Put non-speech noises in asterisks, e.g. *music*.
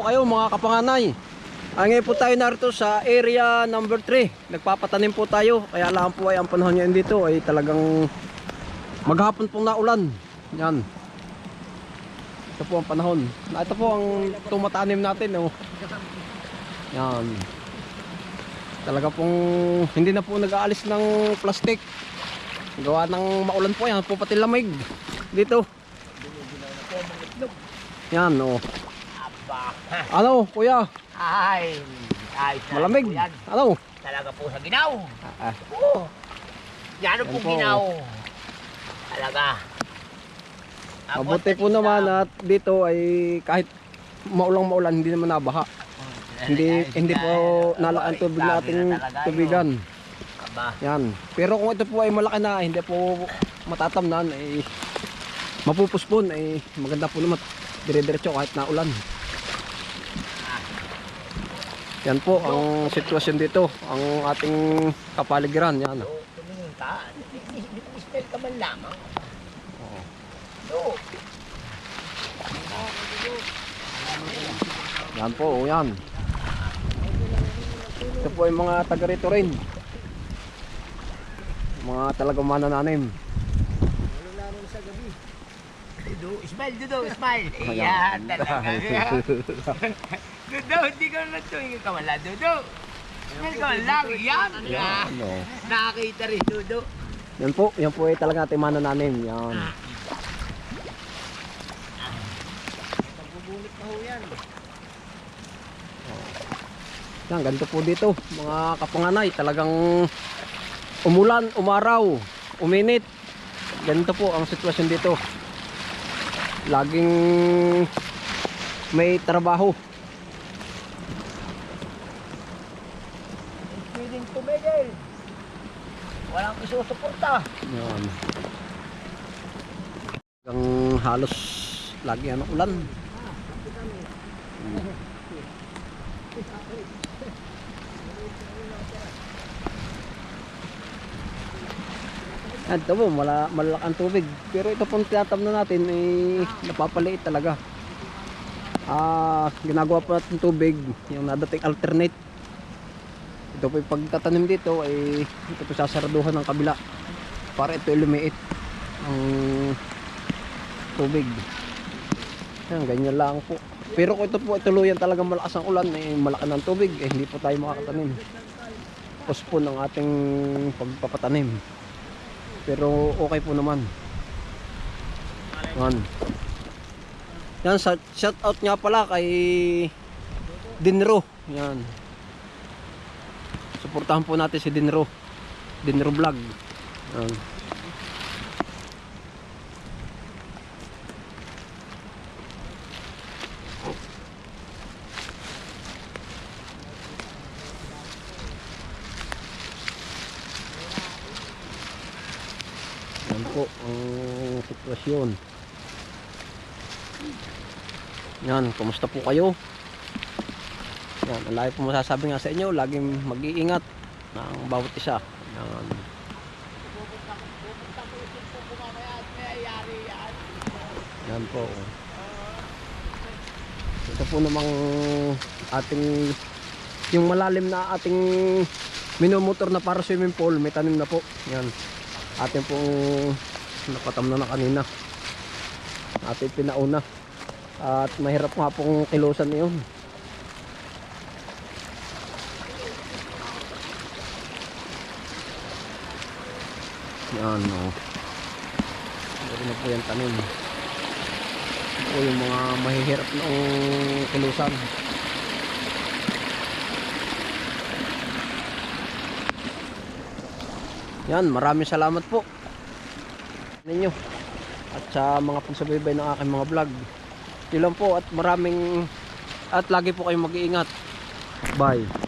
Po kayo mga kapanganay. Ah, ngayon po tayo narito sa area number 3. Nagpapatanim po tayo. Kaya lang po ay ang panahon ngayon dito ay talagang maghapon pong naulan. Yan. Ito po ang panahon. Ah, Ito po ang tumatanim natin. Oh. Yan. Talaga pong hindi na po nag-aalis ng plastic. Gawa ng maulan po yan. Po. Dito. Yan oh. Aba. *laughs* Ano, kuya? Ay, na Malamig. po yan. Ano? Talaga po sa ginaw. Ah, Oo. Yan Yan po po. ginaw. Talaga. Mabuti po naman at dito ay kahit maulang maulan hindi naman nabaha. *laughs* Hindi hindi po nalakan tubig na ating tubigan. Aba. Yan. Pero kung ito po ay malaki na, hindi po matatamnan ay mapupuspon ay maganda po naman dire-diretso kahit na ulan. Yan po ang sitwasyon dito, ang ating kapaligiran. Yan. So, tumingin ka. Ka man lamang. Oo. So, Yan po, oh, yan. Ito po yung mga taga rito rin. Mga talagang manananim. Dudo, smile, Dudo, smile. Ayan. Talaga. *laughs* *laughs* Dudo, hindi ka na tumingin ka lang, Dudo. Man lang, yan. Yan, oh. Nakakita rin, Dudo. Yan po, yan po ay talaga ating manananim. Yan. Pagbubunot pa ho yan. Yan, ganito po dito. Mga kapanganay, talagang umulan, umaraw, uminit. Ganito po ang sitwasyon dito. Laging may trabaho. Tumigil. Walang isusuporta. Yan. Hanggang halos lagi ano ulan. Ito po, mala, malalak ang tubig. Pero ito pong tinatamnan natin, eh, napapaliit talaga. Ah, ginagawa po natin tubig, yung nadating alternate. Ito po yung pagtatanim dito, ay ito po sasaraduhan ng kabila para ito lumiit ang tubig. Yan, ganyan lang po. Pero kung ito po tuluyan talagang malakas ang ulan, eh, malaki ng tubig, eh, hindi po tayo makakatanim. Postpone ang ating pagpapatanim. Pero okay po naman. Yan. Yan, shout out nga pala kay Dinro. Yan. Suportahan po natin si Dinro. Dinro Vlog. Yan. Yan po ang sitwasyon. Yan, kumusta po kayo? Yan, ang lagi po masasabi nga sa inyo, laging mag-iingat ng bawat isa. Yan. Yan po. Ito po namang ating yung malalim na ating minomotor na para swimming pool, may tanim na po. Yan. Ating pong napatam na na kanina. Ating pinauna. At mahirap nga pong kilusan yun. Yan o. Meron na po yung tanim. Ito po yung mga mahihirap na kilusan. Yan, maraming salamat po ninyo at sa mga pagsubaybay ng aking mga vlog. Yun lang po at maraming at lagi po kayong mag-iingat. Bye.